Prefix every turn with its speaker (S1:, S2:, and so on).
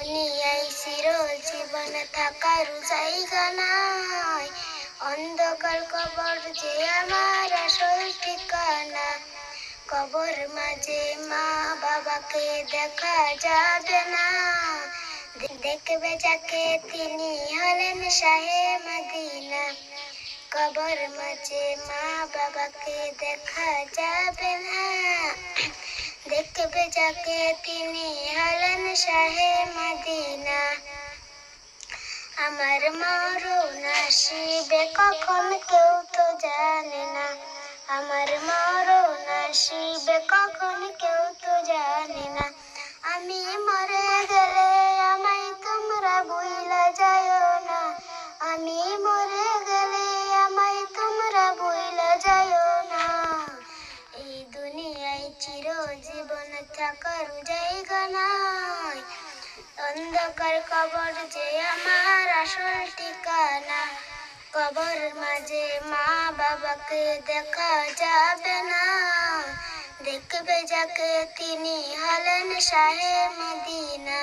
S1: দুনিয়ায় চির জীবন থাকার জায়গা নাই। অন্ধকার কবর যে আমার আসল ঠিকানা। কবর মাঝে মা বাবাকে দেখা যাবে না। দেখবে যাকে তিনি হলেন শাহে মদিনা। কবর মাঝে মা বাবাকে দেখা যাবে না। দেখবে যাকে তিনি শাহে মদিনা। আমার মরণ আসিবে কখন কেউ তো জানে না। আমার মরণ আসিবে কখন কেউ তো জানে না। আমি মরে গেলে আমায় তোমরা বইলা যায় না। আমি মরে গেলে আমায় তোমরা বইলা যায় না। এই দুনিয়ায় চির জীবন থাকার জায়গা নাই অন্ধকার কবর যে আমার আসল ঠিকানা। কবর মাঝে মা বাবাকে দেখা যাবে না। দেখবে যাকে তিনি হলেন সাহেব মদিনা।